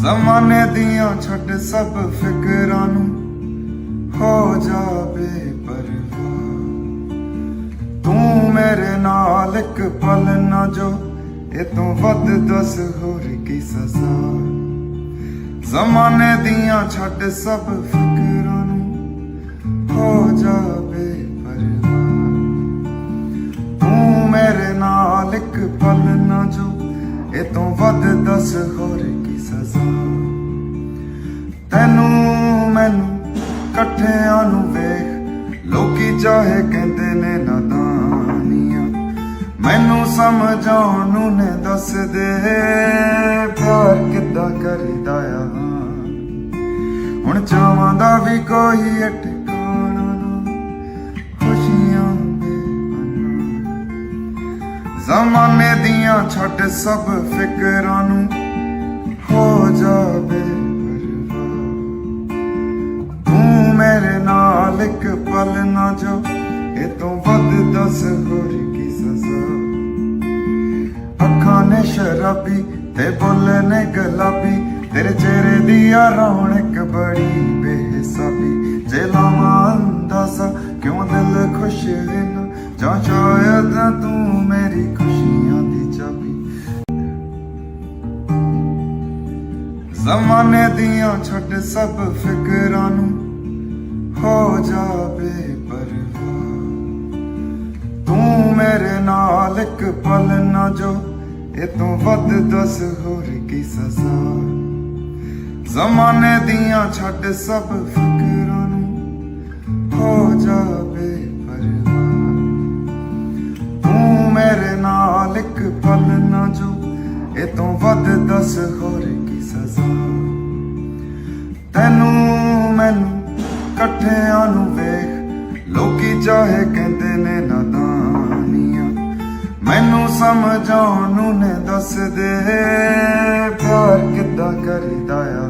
ਜ਼ਮਾਨੇ ਦੀਆਂ ਛੱਡ ਸਭ ਫਿਕਰਾਂ ਨੂੰ ਹੋ ਜਾਵੇ ਪਰਵਾਹ। ਤੂੰ ਮੇਰੇ ਨਾਲ ਇੱਕ ਪਲ ਨਾ ਜੋ, ਇਹ ਤੋਂ ਵੱਧ ਦੱਸ ਹੋਰ ਕੀ ਸਜ਼ਾ। ਜ਼ਮਾਨੇ ਦੀਆਂ ਛੱਡ ਸਭ ਫਿਕਰਾਂ ਨੂੰ ਹੋ ਜਾਵੇ ਪਰਵਾਹ। ਤੂੰ ਮੇਰੇ ਨਾਲ ਇੱਕ ਪਲ ਨਾ ਜੋ, ਇਹ ਤੋਂ ਵੱਧ ਦਸ ਹੋਰ ਤੈਨੂੰ ਮੈਨੂੰ ਇਕੱਠਿਆਂ ਨੂੰ ਵੇਖ, ਲੋਕੀ ਚਾਹੇ ਕਹਿੰਦੇ ਨੇ ਨਾਦਾਨੀਆਂ ਮੈਨੂੰ ਸਮਝਾਉਣ ਨੂੰ ਨੇ ਦੱਸ ਦੇ ਪਿਆਰ ਕਿੱਦਾਂ ਕਰੀਦਾ ਆ। ਹੁਣ ਚਾਵਾਂ ਦਾ ਵੀ ਕੋਈ ਟਿਕਾਣਾ ਨਾ, ਖੁਸ਼ੀਆਂ ਦੇ ਜ਼ਮਾਨੇ ਦੀਆਂ ਛੱਡ ਸਭ ਫਿਕਰਾਂ ਨੂੰ ਹੋ ਜਾਵੇ। ਮੇਰੇ ਨਾਲ ਇੱਕ ਪਲ ਨਾ ਜੋ। ਇਹ ਤੋਂ ਵੱਧ ਦੱਸ ਹੋਰ ਕੀ ਸਜ਼ਾ। ਅੱਖਾਂ ਨੇ ਸ਼ਰਾਬੀ ਤੇ ਬੋਲੇ ਨੇ ਗੁਲਾਬੀ। ਤੇਰੇ ਚਿਹਰੇ ਦੀ ਆ ਰੌਣਕ ਬੜੀ ਬੇਹਿਸਾਬੀ। ਜੇ ਲਾਵਾਂ ਅੰਦਾਜ਼ਾ ਕਿਉਂ ਦਿਲ ਖੁਸ਼ ਰਹਿਣਾ ਜਾਂ ਸ਼ਾਇਦ ਤੂੰ ਮੇਰੀ ਖੁਸ਼ੀਆਂ ਦੀ ਚਾਬੀ। ਜ਼ਮਾਨੇ ਦੀਆਂ ਛੱਡ ਸਭ ਫਿਕਰਾਂ ਨੂੰ। ਮੇਰੇ ਪਲ ਨਾ ਜੋ, ਇਹ ਤੋਂ ਵੱਧ ਦੱਸ ਹੋਰ ਕੀ ਸਜ਼ਾ। ਜ਼ਮਾਨੇ ਦੀਆਂ ਛੱਡ ਸਭ ਫਿਕਰਾਂ ਨੂੰ ਹੋ ਜਾਵੇ ਪਰਵਾਹ। ਤੂੰ ਮੇਰੇ ਨਾਲ ਇੱਕ ਪਲ ਨਾ ਜੋ, ਇਹ ਤੋਂ ਵੱਧ ਦਸ ਹੋਰ ਕੀ ਸਜ਼ਾ। ਤੈਨੂੰ ਮੈਨੂੰ ਇਕੱਠਿਆਂ ਨੂੰ ਵੇਖ, ਲੋਕੀ ਚਾਹੇ ਕਹਿੰਦੇ ਨੇ ਨਾ ਮੈਨੂੰ ਸਮਝਾਉਣ ਨੂੰ ਨੇ ਦੱਸ ਦੇ, ਪਿਆਰ ਕਿੱਦਾਂ ਕਰੀਦਾ ਆ?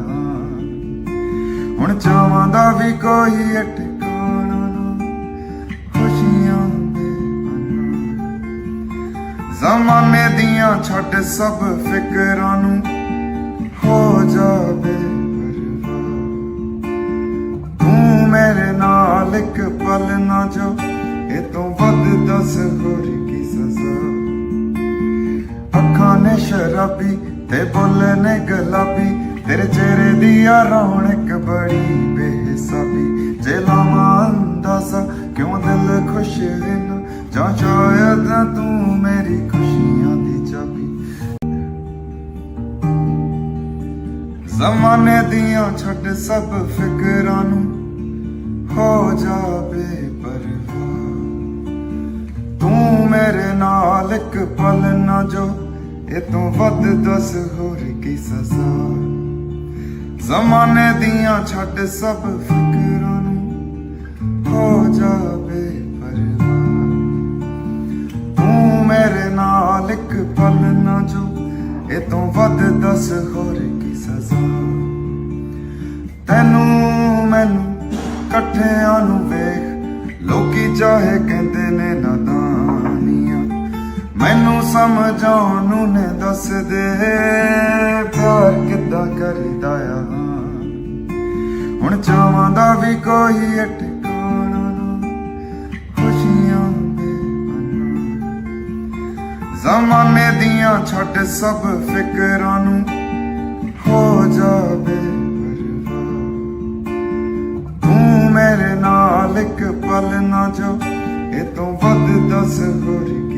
ਹੁਣ ਚਾਵਾਂ ਦਾ ਵੀ ਕੋਈ ਟਿਕਾਣਾ ਨਾ, ਖੁਸ਼ੀਆਂ ਦੇ ਜ਼ਮਾਨੇ ਦੀਆਂ ਛੱਡ ਸਭ ਫਿਕਰਾਂ ਨੂੰ ਹੋ ਜਾਵੇ ਤੂੰ ਮੇਰੇ ਨਾਲ ਇੱਕ ਪਲ ਨਾ ਜੋ ਇਹ ਤੋਂ ਵੱਧ ਦੱਸ ਹੋਰ ਅੱਖਾਂ ਨੇ ਸ਼ਰਾਬੀ ਤੇ ਬੋਲੇ ਨੇ ਗੁਲਾਬੀ, ਤੇਰੇ ਚਿਹਰੇ ਦੀ ਆ ਰੌਣਕ ਬੜੀ ਬੇਹਿਸਾਬੀ। ਜੇ ਲਾਵਾਂ ਅੰਦਾਜ਼ਾ ਕਿਉਂ ਦਿਲ ਖੁਸ਼ ਰਹਿਣਾ ਜਾਂ ਸ਼ਾਇਦ ਤੂੰ ਮੇਰੀ ਖੁਸ਼ੀਆਂ ਦੀ ਚਾਬੀ। ਜ਼ਮਾਨੇ ਦੀਆਂ ਛੱਡ ਸਭ ਫਿਕਰਾਂ ਨੂੰ ਹੋ ਜਾਵੇ ਪਰਵਾਹ। ਤੂੰ ਮੇਰੇ ਨਾਲ ਇੱਕ ਪਲ ਨਾ ਜੋ ਇਹ ਤੋਂ ਵੱਧ ਦੱਸ ਹੋਰ ਕੀ ਸਜ਼ਾ? ਜ਼ਮਾਨੇ ਦੀਆਂ ਛੱਡ ਸਭ ਫਿਕਰਾਂ ਨੂੰ ਹੋ ਜਾਵੇ ਪਰਵਾਹ। ਤੂੰ ਮੇਰੇ ਨਾਲ ਇੱਕ ਪਲ ਨਾ ਜੋ, ਇਹ ਤੋਂ ਵੱਧ ਦੱਸ ਹੋਰ ਕੀ ਸਜ਼ਾ? ਤੈਨੂੰ ਮੈਨੂੰ ਇਕੱਠਿਆਂ ਨੂੰ ਵੇਖ, ਲੋਕੀ ਚਾਹੇ ਕਹਿੰਦੇ ਨੇ ਨਾਦਾਨੀਆਂ ਮੈਨੂੰ ਸਮਝਾਉਣ ਨੂੰ ਨੇ ਦੱਸ ਦੇ। ਪਿਆਰ ਕਿੱਦਾਂ ਕਰੀਦਾ ਆ? ਹੁਣ ਚਾਵਾਂ ਦਾ ਵੀ ਕੋਈ ਟਿਕਾਣਾ ਨਾ। ਖੁਸ਼ੀਆਂ ਦੇ ਜ਼ਮਾਨੇ ਦੀਆਂ ਛੱਡ ਸਭ ਫਿਕਰਾਂ ਨੂੰ ਹੋ ਜਾਵੇ ਤੂੰ ਮੇਰੇ ਨਾਲ ਇੱਕ ਪਲ ਨਾ ਜੋ ਇਹ ਤੋਂ ਵੱਧ ਦੱਸ ਹੋਰ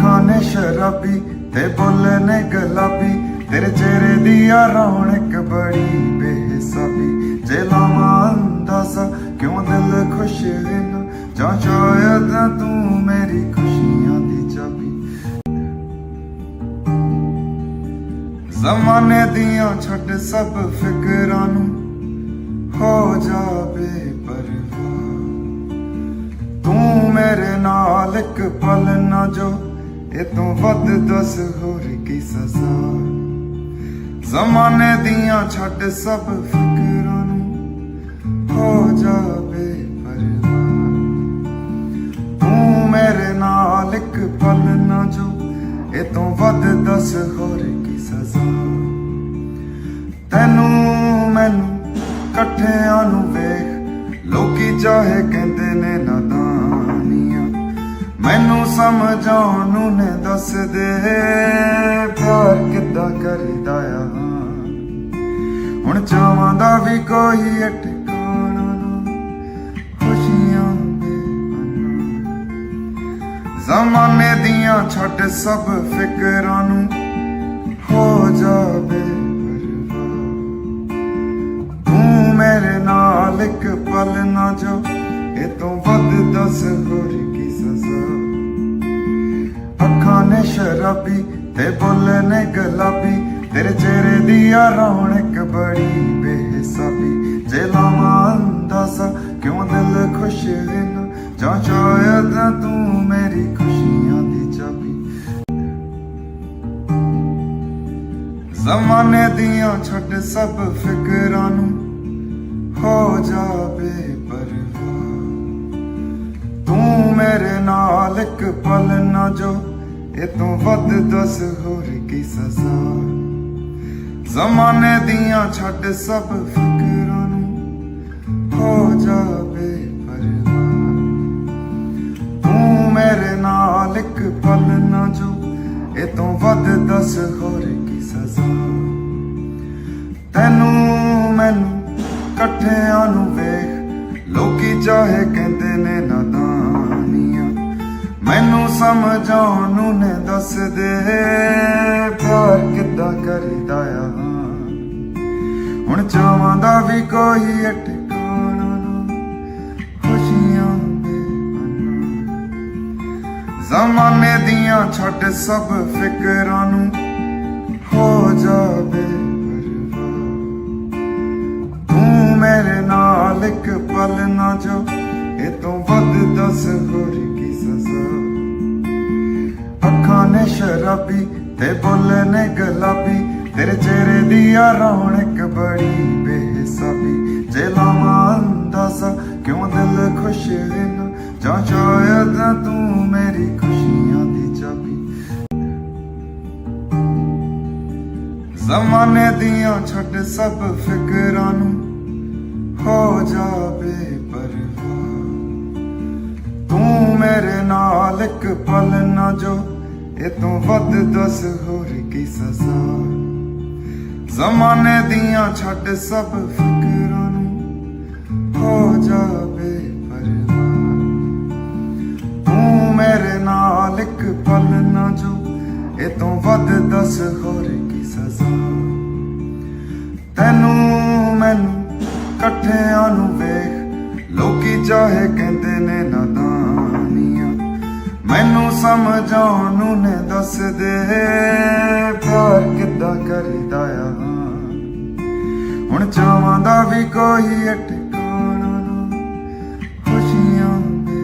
ਅੱਖਾਂ ਨੇ ਸ਼ਰਾਬੀ ਤੇ ਬੋਲੇ ਨੇ ਗੁਲਾਬੀ। ਤੇਰੇ ਚਿਹਰੇ ਦੀ ਆ ਰੌਣਕ ਬੜੀ ਬੇਹਿਸਾਬੀ। ਜੇ ਲਾਵਾਂ ਅੰਦਾਜ਼ਾ ਕਿਉਂ ਦਿਲ ਖੁਸ਼ ਰਹਿਣਾ ਜਾਂ ਸ਼ਾਇਦ ਤੂੰ ਮੇਰੀ ਖੁਸ਼ੀਆਂ ਦੀ ਚਾਬੀ। ਜ਼ਮਾਨੇ ਦੀਆਂ ਛੱਡ ਸਭ ਫਿਕਰਾਂ ਨੂੰ ਹੋ ਜਾਵੇ ਪਰਵਾਹ। ਤੂੰ ਮੇਰੇ ਨਾਲ ਇੱਕ ਪਲ ਨਾ ਜੋ ਇਹ ਤੋਂ ਵੱਧ ਦੱਸ ਹੋਰ ਕੀ ਸਜ਼ਾ? ਜ਼ਮਾਨੇ ਦੀਆਂ ਛੱਡ ਸਭ ਫਿਕਰਾਂ ਨੂੰ ਹੋ ਜਾਵੇ ਪਰਵਾਹ। ਤੂੰ ਮੇਰੇ ਨਾਲ ਇੱਕ ਪਲ ਨਾ ਜੋ ਇਹ ਤੋਂ ਵੱਧ ਦੱਸ ਹੋਰ ਕੀ ਸਜ਼ਾ? ਤੈਨੂੰ ਮੈਨੂੰ ਇਕੱਠਿਆਂ ਨੂੰ ਵੇਖ, ਲੋਕੀ ਚਾਹੇ ਕਹਿੰਦੇ ਨੇ ਨਾ ਮੈਨੂੰ ਸਮਝਾਉਣ ਨੂੰ ਨੇ ਦੱਸ ਦੇ। ਪਿਆਰ ਕਿੱਦਾਂ ਕਰੀਦਾ ਆ? ਹੁਣ ਚਾਵਾਂ ਦਾ ਵੀ ਕੋਈ ਟਿਕਾਣਾ ਨਾ ਖੁਸ਼ੀਆਂ ਦੇ ਜ਼ਮਾਨੇ ਦੀਆਂ ਛੱਡ ਸਭ ਫਿਕਰਾਂ ਨੂੰ ਹੋ ਜਾਵੇ ਤੂੰ ਮੇਰੇ ਨਾਲ ਇੱਕ ਪਲ ਨਾ ਜੋ ਇਹ ਤੋਂ ਵੱਧ ਦੱਸ ਹੋਰ ਅੱਖਾਂ ਨੇ ਸ਼ਰਾਬੀ ਤੇ ਬੋਲੇ ਨੇ ਗੁਲਾਬੀ। ਤੇਰੇ ਚਿਹਰੇ ਦੀ ਆ ਰੌਣਕ ਬੜੀ ਬੇਹਿਸਾਬੀ। ਜੇ ਲਾਵਾਂ ਅੰਦਾਜ਼ਾ ਕਿਉਂ ਦਿਲ ਖੁਸ਼ ਰਹਿਣਾ ਜਾਂ ਸ਼ਾਇਦ ਤੂੰ ਮੇਰੀ ਖੁਸ਼ੀਆਂ ਦੀ ਚਾਬੀ। ਜ਼ਮਾਨੇ ਦੀਆਂ ਛੱਡ ਸਭ ਫਿਕਰਾਂ ਨੂੰ ਹੋ ਜਾਵੇ ਪਰਵਾਹ। ਤੂੰ ਮੇਰੇ ਨਾਲ ਇੱਕ ਪਲ ਨਾ ਜੋ ਇਹ ਤੋਂ ਵੱਧ ਦੱਸ ਹੋਰ ਕੀ ਸਜ਼ਾ? ਜ਼ਮਾਨੇ ਦੀਆਂ ਛੱਡ ਸਭ ਫਿਕਰਾਂ ਨੂੰ ਹੋ ਜਾਵੇ ਪਰਵਾਹ। ਤੂੰ ਮੇਰੇ ਨਾਲ ਇੱਕ ਪਲ ਨਾ ਜੋ, ਇਹ ਤੋਂ ਵੱਧ ਦੱਸ ਹੋਰ ਕੀ ਸਜ਼ਾ? ਤੈਨੂੰ ਸਮਝਾਉਣ ਨੂੰ ਨੇ ਦੱਸ ਦੇ ਪਿਆਰ ਕਿੱਦਾਂ ਕਰੀਦਾ ਆ? ਹੁਣ ਚਾਵਾਂ ਦਾ ਵੀ ਕੋਈ ਟਿਕਾਣਾ ਨਾ, ਖੁਸ਼ੀਆਂ ਦੇ ਜ਼ਮਾਨੇ ਦੀਆਂ ਛੱਡ ਸਭ ਫਿਕਰਾਂ ਨੂੰ ਹੋ ਜਾਵੇ ਤੂੰ ਮੇਰੇ ਨਾਲ ਇੱਕ ਪਲ ਨਾ ਜੋ ਇਹ ਤੋਂ ਵੱਧ ਦੱਸ ਹੋਰ ਅੱਖਾਂ ਨੇ ਸ਼ਰਾਬੀ ਤੇ ਬੋਲੇ ਨੇ ਗੁਲਾਬੀ। ਤੇਰੇ ਚਿਹਰੇ ਦੀ ਆ ਰੌਣਕ ਬੜੀ ਬੇਹਿਸਾਬੀ। ਜੇ ਲਾਵਾਂ ਅੰਦਾਜ਼ਾ ਕਿਉਂ ਦਿਲ ਖੁਸ਼ ਰਹਿਣਾ ਜਾਂ ਸ਼ਾਇਦ ਤੂੰ ਮੇਰੀ ਖੁਸ਼ੀਆਂ ਦੀ ਚਾਬੀ? ਜ਼ਮਾਨੇ ਦੀਆਂ ਛੱਡ ਸਭ ਫਿਕਰਾਂ ਨੂੰ ਹੋ ਜਾਵੇ ਪਰਵਾਹ ਤੂੰ ਮੇਰੇ ਨਾਲ ਇੱਕ ਪਲ ਨਾ ਜੋ। ਇਹ ਤੋਂ ਵੱਧ ਦੱਸ ਹੋਰ ਕੀ ਸਜ਼ਾ। ਜ਼ਮਾਨੇ ਦੀਆਂ ਛੱਡ ਸਭ ਫਿਕਰਾਂ ਨੂੰ ਹੋ ਜਾਵੇ ਪਰਵਾਹ। ਤੂੰ ਮੇਰੇ ਨਾਲ ਇੱਕ ਪਲ ਨਾ ਜੋ। ਇਹ ਤੋਂ ਵੱਧ ਦੱਸ ਹੋਰ ਕੀ ਸਜ਼ਾ। ਤੈਨੂੰ ਮੈਨੂੰ ਇਕੱਠਿਆਂ ਨੂੰ ਵੇਖ। ਲੋਕੀ ਚਾਹੇ ਕਹਿੰਦੇ ਨੇ ਨਾਦਾਨੀਆਂ ਮੈਨੂੰ ਸਮਝਾਉਣ ਨੂੰ ਨੇ ਦੱਸ ਦੇ। ਪਿਆਰ ਕਿੱਦਾਂ ਕਰੀਦਾ ਆ? ਹੁਣ ਚਾਵਾਂ ਦਾ ਵੀ ਕੋਈ ਟਿਕਾਣਾ ਨਾ ਖੁਸ਼ੀਆਂ ਦੇ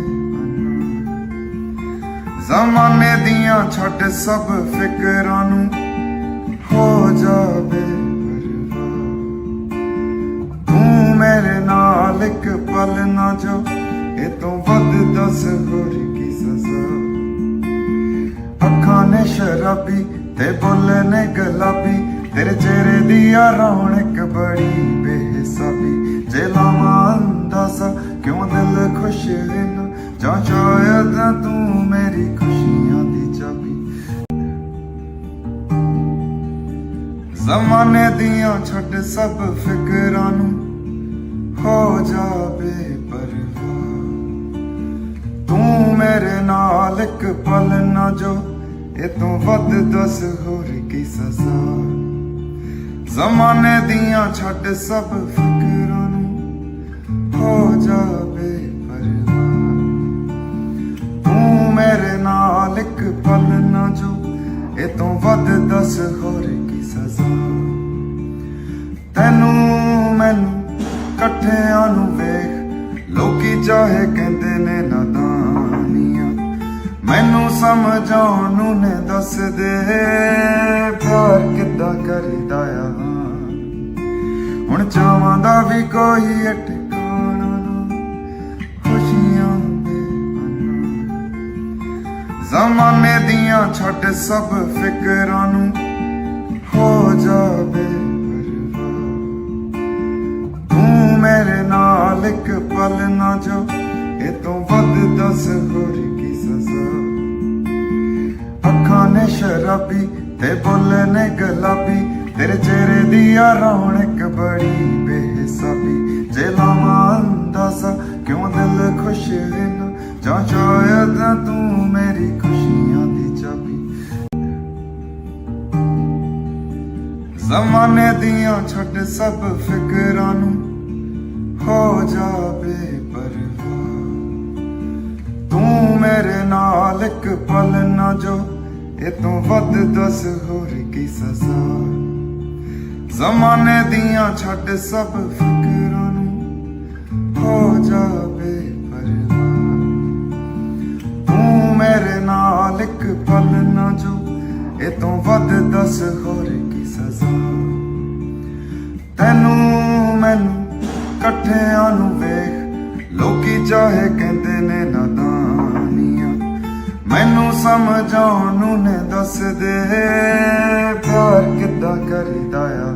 ਜ਼ਮਾਨੇ ਦੀਆਂ ਛੱਡ ਸਭ ਫਿਕਰਾਂ ਨੂੰ ਹੋ ਜਾਵੇ ਤੂੰ ਮੇਰੇ ਨਾਲ ਇੱਕ ਪਲ ਨਾ ਜੋ ਇਹ ਤੋਂ ਵੱਧ ਦੱਸ ਹੋਰ ਸਜ਼ਾ ਅੱਖਾਂ ਨੇ ਸ਼ਰਾਬੀ ਤੇ ਬੋਲੇ ਨੇ ਗੁਲਾਬੀ, ਤੇਰੇ ਚਿਹਰੇ ਦੀ ਆ ਰੌਣਕ ਬੜੀ ਬੇਹਿਸਾਬੀ। ਜੇ ਲਾਵਾਂ ਅੰਦਾਜ਼ਾ ਕਿਉਂ ਦਿਲ ਖੁਸ਼ ਰਹਿਣਾ ਜਾਂ ਸ਼ਾਇਦ ਤੂੰ ਮੇਰੀ ਖੁਸ਼ੀਆਂ ਦੀ ਚਾਬੀ। ਜ਼ਮਾਨੇ ਦੀਆਂ ਛੱਡ ਸਭ ਫਿਕਰਾਂ ਨੂੰ ਹੋ ਜਾਵੇ ਪਰਵਾਹ। ਤੂੰ ਮੇਰੇ ਨਾਲ ਇੱਕ ਪਲ ਨਾ ਜੋ। ਇਹ ਤੋਂ ਵੱਧ ਦੱਸ ਹੋਰ ਕੀ ਸਜ਼ਾ। ਜ਼ਮਾਨੇ ਦੀਆਂ ਛੱਡ ਸਭ ਫਿਕਰਾਂ ਨੂੰ ਹੋ ਜਾਵੇ ਪਰਵਾਹ। ਤੂੰ ਮੇਰੇ ਨਾਲ ਇੱਕ ਪਲ ਨਾ ਜੋ। ਇਹ ਤੋਂ ਵੱਧ ਦੱਸ ਹੋਰ ਕੀ ਸਜ਼ਾ। ਤੈਨੂੰ ਮੈਨੂੰ ਇਕੱਠਿਆਂ ਨੂੰ ਵੇਖ। ਲੋਕੀ ਚਾਹੇ ਮੈਨੂੰ ਸਮਝਾਉਣ ਨੂੰ ਨੇ ਦੱਸ ਦੇ ਪਿਆਰ ਕਿੱਦਾਂ ਕਰੀਦਾ ਆ? ਹੁਣ ਚਾਵਾਂ ਦਾ ਵੀ ਕੋਈ ਟਿਕਾਣਾ ਨਾ ਖੁਸ਼ੀਆਂ ਜ਼ਮਾਨੇ ਦੀਆਂ ਛੱਡ ਸਭ ਫਿਕਰਾਂ ਨੂੰ ਹੋ ਜਾਵੇ ਤੂੰ ਮੇਰੇ ਨਾਲ ਇੱਕ ਪਲ ਨਾ ਜੋ ਇਹ ਤੋਂ ਵੱਧ ਦੱਸ ਹੋਰ ਕੀ ਸਜ਼ਾ। ਅੱਖਾਂ ਨੇ ਸ਼ਰਾਬੀ ਤੇ ਬੋਲੇ ਨੇ ਗੁਲਾਬੀ। ਤੇਰੇ ਚਿਹਰੇ ਦੀ ਆ ਰੌਣਕ ਬੜੀ ਬੇਹਿਸਾਬੀ। ਜੇ ਲਾਵਾਂ ਅੰਦਾਜ਼ਾ ਕਿਉਂ ਦਿਲ ਖੁਸ਼ ਰਹਿਣਾ ਜਾਂ ਸ਼ਾਇਦ ਤੂੰ ਮੇਰੀ ਖੁਸ਼ੀਆਂ ਦੀ ਚਾਬੀ? ਜ਼ਮਾਨੇ ਦੀਆਂ ਛੱਡ ਸਭ ਫਿਕਰਾਂ ਨੂੰ ਹੋ ਜਾਵੇ ਪਰਵਾਹ। ਤੂੰ ਮੇਰੇ ਨਾਲ ਇੱਕ ਪਲ ਨਾ ਜੋ ਇਹ ਤੋਂ ਵੱਧ ਦੱਸ ਹੋਰ ਕੀ ਸਜ਼ਾ? ਜ਼ਮਾਨੇ ਦੀਆਂ ਛੱਡ ਸਭ ਫਿਕਰਾਂ ਨੂੰ ਹੋ ਜਾਵੇ ਪਰਵਾਹ। ਤੂੰ ਮੇਰੇ ਨਾਲ ਇੱਕ ਪਲ ਨਾ ਜੋ ਇਹ ਤੋਂ ਵੱਧ ਦੱਸ ਹੋਰ ਕੀ ਸਜ਼ਾ? ਤੈਨੂੰ ਮੈਨੂੰ ਇਕੱਠਿਆਂ ਨੂੰ ਵੇਖ, ਲੋਕੀ ਚਾਹੇ ਕਹਿੰਦੇ ਨੇ ਨਾਦਾਨੀਆਂ ਮੈਨੂੰ ਸਮਝਾਉਣ ਨੂੰ ਨੇ ਦੱਸ ਦੇ। ਪਿਆਰ ਕਿੱਦਾਂ ਕਰੀਦਾ ਆ?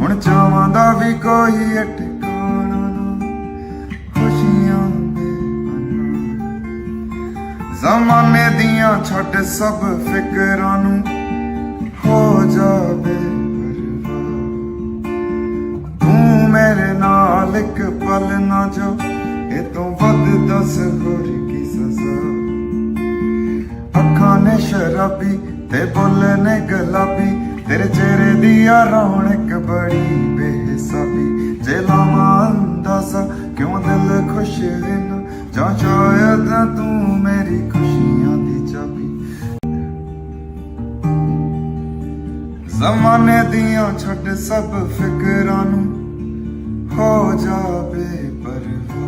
ਹੁਣ ਚਾਵਾਂ ਦਾ ਵੀ ਕੋਈ ਹੈ ਟਿਕਾਣਾ ਨਾ, ਖੁਸ਼ੀਆਂ ਦੇ ਜ਼ਮਾਨੇ ਦੀਆਂ ਛੱਡ ਸਭ ਫਿਕਰਾਂ ਨੂੰ ਹੋ ਜਾਵੇ ਤੂੰ ਮੇਰੇ ਨਾਲ ਇੱਕ ਪਲ ਨਾ ਜੋ ਇਹ ਤੋਂ ਵੱਧ ਦੱਸ ਹੋਰ ਅੱਖਾਂ ਨੇ ਸ਼ਰਾਬੀ ਤੇ ਬੁੱਲ ਨੇ ਗੁਲਾਬੀ, ਤੇਰੇ ਚਿਹਰੇ ਦੀ ਆ ਰੌਣਕ ਬੜੀ ਬੇਹਿਸਾਬੀ। ਜੇ ਲਾਵਾਂ ਅੰਦਾਜ਼ਾ ਕਿਉਂ ਦਿਲ ਖੁਸ਼ ਰਹਿਣਾ ਜਾਂ ਸ਼ਾਇਦ ਤੂੰ ਮੇਰੀ ਖੁਸ਼ੀਆਂ ਦੀ ਚਾਬੀ। ਜ਼ਮਾਨੇ ਦੀਆਂ ਛੱਡ ਸਭ ਫਿਕਰਾਂ ਨੂੰ ਹੋ ਜਾਵੇ ਪਰਵਾਹ।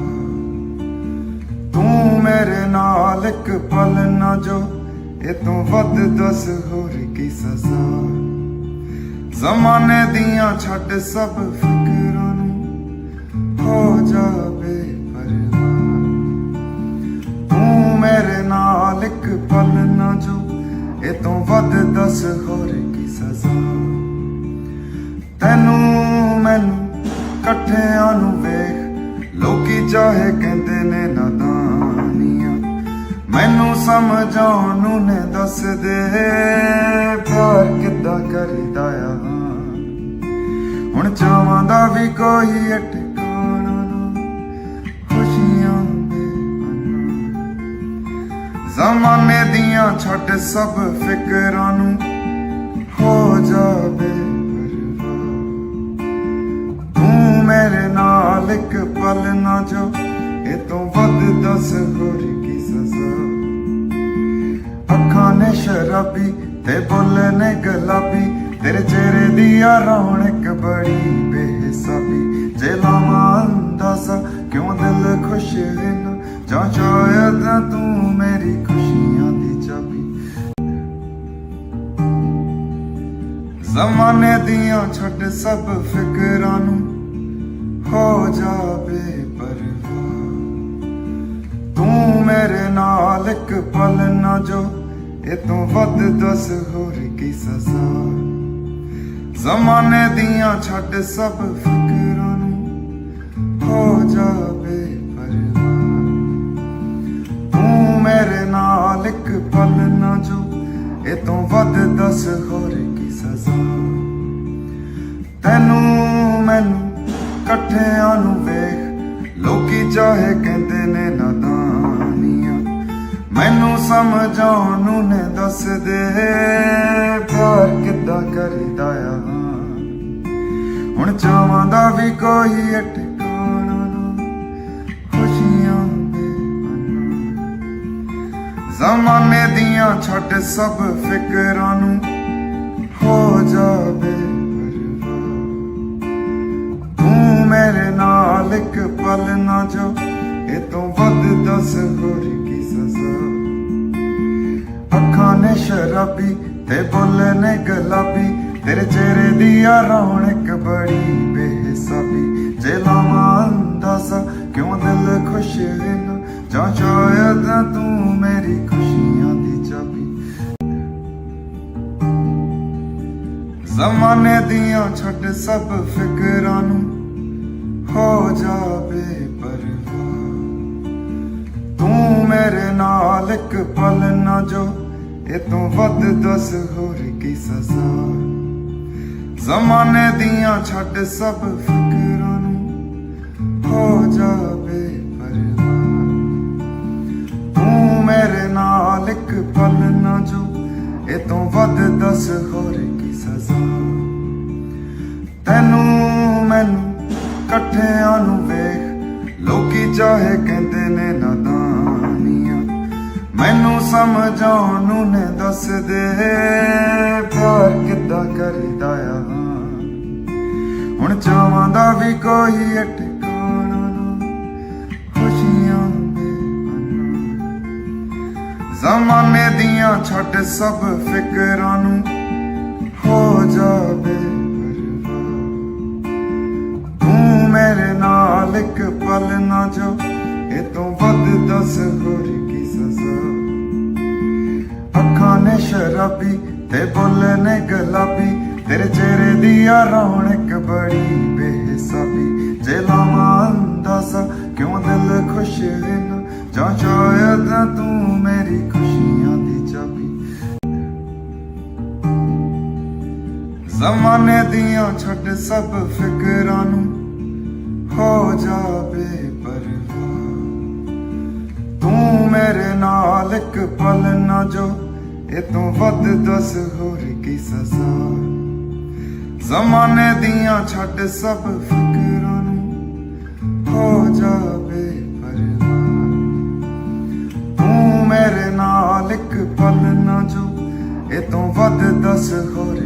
ਤੂੰ ਮੇਰੇ ਨਾਲ ਇੱਕ ਪਲ ਨਾ ਜੋ ਇਹ ਤੋਂ ਵੱਧ ਦੱਸ ਹੋਰ ਕੀ ਸਜ਼ਾ? ਜ਼ਮਾਨੇ ਦੀਆਂ ਛੱਡ ਸਭ ਫਿਕਰਾਂ ਨੂੰ ਹੋ ਜਾਵੇ ਪਰਵਾਹ। ਤੂੰ ਮੇਰੇ ਨਾਲ ਇੱਕ ਪਲ ਨਾ ਜੋ, ਇਹ ਤੋਂ ਵੱਧ ਦੱਸ ਹੋਰ ਕੀ ਸਜ਼ਾ? ਤੈਨੂੰ, ਮੈਨੂੰ ਇਕੱਠਿਆਂ ਨੂੰ ਵੇਖ, ਲੋਕੀ ਚਾਹੇ ਕਹਿੰਦੇ ਨੇ ਨਾਦਾਨੀਆਂ ਮੈਨੂੰ ਸਮਝਾਉਣ ਨੂੰ ਨੇ ਦੱਸ ਦੇ। ਪਿਆਰ ਕਿੱਦਾਂ ਕਰੀਦਾ ਆ? ਹੁਣ ਚਾਵਾਂ ਦਾ ਵੀ ਕੋਈ ਹੈ ਟਿਕਾਣਾ ਨਾ ਖੁਸ਼ੀਆਂ ਦੇ ਜ਼ਮਾਨੇ ਦੀਆਂ ਛੱਡ ਸਭ ਫਿਕਰਾਂ ਨੂੰ ਹੋ ਜਾਵੇ ਤੂੰ ਮੇਰੇ ਨਾਲ ਇੱਕ ਪਲ ਨਾ ਜੋ ਇਹ ਤੋਂ ਵੱਧ ਦੱਸ ਹੋਰ ਸਜ਼ਾ ਅੱਖਾਂ ਨੇ ਸ਼ਰਾਬੀ ਤੇ ਬੋਲੇ ਨੇ ਗੁਲਾਬੀ। ਤੇਰੇ ਚਿਹਰੇ ਦੀ ਆ ਰੌਣਕ ਬੜੀ ਬੇਹਿਸਾਬੀ। ਜੇ ਲਾਵਾਂ ਅੰਦਾਜ਼ਾ ਕਿਉਂ ਦਿਲ ਖੁਸ਼ ਰਹਿਣਾ ਜਾਂ ਸ਼ਾਇਦ ਤੂੰ ਮੇਰੀ ਖੁਸ਼ੀਆਂ ਦੀ ਚਾਬੀ? ਜ਼ਮਾਨੇ ਦੀਆਂ ਛੱਡ ਸਭ ਫਿਕਰਾਂ ਨੂੰ ਹੋ ਜਾਵੇ ਪਰਵਾਹ ਮੇਰੇ ਪਲ ਨਾ ਜੋ, ਇਹ ਤੋਂ ਵੱਧ ਦੱਸ ਹੋਰ ਕੀ ਸਜ਼ਾ। ਜ਼ਮਾਨੇ ਦੀਆਂ ਛੱਡ ਸਭ ਫਿਕਰਾਂ ਨੂੰ ਹੋ ਜਾਵੇ ਪਰਵਾਹ। ਤੂੰ ਮੇਰੇ ਨਾਲ ਇੱਕ ਪਲ ਨਾ ਜੋ, ਇਹ ਤੋਂ ਵੱਧ ਦੱਸ ਹੋਰ ਕੀ ਸਜ਼ਾ। ਤੈਨੂੰ ਮੈਨੂੰ ਇਕੱਠਿਆਂ ਨੂੰ ਵੇਖ, ਲੋਕੀ ਚਾਹੇ ਮੈਨੂੰ ਸਮਝਾਉਣ ਨੂੰ ਨੇ ਦੱਸ ਦੇ ਪਿਆਰ ਕਿੱਦਾਂ ਕਰੀਦਾ ਆ? ਹੁਣ ਚਾਵਾਂ ਦਾ ਵੀ ਕੋਈ ਹੈ ਟਿਕਾਣਾ ਨਾ ਖੁਸ਼ੀਆਂ ਜ਼ਮਾਨੇ ਦੀਆਂ ਛੱਡ ਸਭ ਫਿਕਰਾਂ ਨੂੰ ਹੋ ਜਾਵੇ ਤੂੰ ਮੇਰੇ ਨਾਲ ਇੱਕ ਪਲ ਨਾ ਜੋ ਇਹ ਤੋਂ ਵੱਧ ਦੱਸ ਹੋਰ ਅੱਖਾਂ ਨੇ ਸ਼ਰਾਬੀ ਤੇ ਬੋਲੇ ਨੇ ਗੁਲਾਬੀ। ਤੇਰੇ ਚਿਹਰੇ ਦੀ ਆ ਰੌਣਕ ਬੜੀ ਬੇਹਿਸਾਬੀ। ਜੇ ਲਾਵਾਂ ਅੰਦਾਜ਼ਾ ਕਿਉਂ ਦਿਲ ਖੁਸ਼ ਰਹਿਣਾ ਜਾਂ ਸ਼ਾਇਦ ਤੂੰ ਮੇਰੀ ਖੁਸ਼ੀਆਂ ਦੀ ਚਾਬੀ। ਜ਼ਮਾਨੇ ਦੀਆਂ ਛੱਡ ਸਭ ਫਿਕਰਾਂ ਨੂੰ ਹੋ ਜਾਵੇ ਪਰਵਾਹ। ਤੂੰ ਮੇਰੇ ਨਾਲ ਇੱਕ ਪਲ ਨਾ ਜੋ। ਇਹ ਤੋਂ ਵੱਧ ਦੱਸ ਹੋਰ ਕੀ ਸਜ਼ਾ? ਜ਼ਮਾਨੇ ਦੀਆਂ ਛੱਡ ਸਭ ਫਿਕਰਾਂ ਨੂੰ ਹੋ ਜਾਵੇ ਪਰਵਾਹ। ਤੂੰ ਮੇਰੇ ਨਾਲ ਇੱਕ ਪਲ ਨਾ ਜੋ ਇਹ ਤੋਂ ਵੱਧ ਦੱਸ ਹੋਰ ਕੀ ਸਜ਼ਾ? ਤੈਨੂੰ ਸਮਝਾਉਣ ਨੂੰ ਨੇ ਦੱਸ ਦੇ ਪਿਆਰ ਕਿੱਦਾਂ ਕਰੀਦਾ ਆ? ਹੁਣ ਚਾਵਾਂ ਦਾ ਵੀ ਕੋਈ ਟਿਕਾਣਾ ਨਾ, ਖੁਸ਼ੀਆਂ ਦੇ ਜ਼ਮਾਨੇ ਦੀਆਂ ਛੱਡ ਸਭ ਫਿਕਰਾਂ ਨੂੰ ਹੋ ਜਾਵੇ ਤੂੰ ਮੇਰੇ ਨਾਲ ਇੱਕ ਪਲ ਨਾ ਜੋ ਇਹ ਤੋਂ ਵੱਧ ਦੱਸ ਹੋਰ ਅੱਖਾਂ ਨੇ ਸ਼ਰਾਬੀ ਤੇ ਬੁੱਲ ਨੇ ਗੁਲਾਬੀ ਤੇਰੇ ਚਿਹਰੇ ਦੀ ਆ ਰੌਣਕ ਬੜੀ ਬੇਹਿਸਾਬੀ। ਜੇ ਲਾਵਾਂ ਅੰਦਾਜ਼ਾ ਕਿਉਂ ਦਿਲ ਖੁਸ਼ ਨਾ? ਜਾਂ ਸ਼ਾਇਦ ਤੂੰ ਮੇਰੀ ਖੁਸ਼ੀਆਂ ਦੀ ਚਾਬੀ। ਜ਼ਮਾਨੇ ਦੀਆਂ ਛੱਡ ਸਭ ਫਿਕਰਾਂ ਨੂੰ ਹੋ ਜਾਵੇ ਪਰਵਾਹ। ਤੂੰ ਮੇਰੇ ਨਾਲ ਇੱਕ ਪਲ ਨਾ ਜੋ ਇਹ ਤੋਂ ਵੱਧ ਦੱਸ ਹੋਰ ਕੀ ਸਜ਼ਾ? ਜ਼ਮਾਨੇ ਦੀਆਂ ਛੱਡ ਸਭ ਫਿਕਰਾਂ ਨੂੰ ਹੋ ਜਾਵੇ ਪਰਵਾਹ। ਤੂੰ ਮੇਰੇ ਨਾਲ ਇੱਕ ਪਲ ਨਾ ਜੋ, ਇਹ ਤੋਂ ਵੱਧ ਦੱਸ ਹੋਰ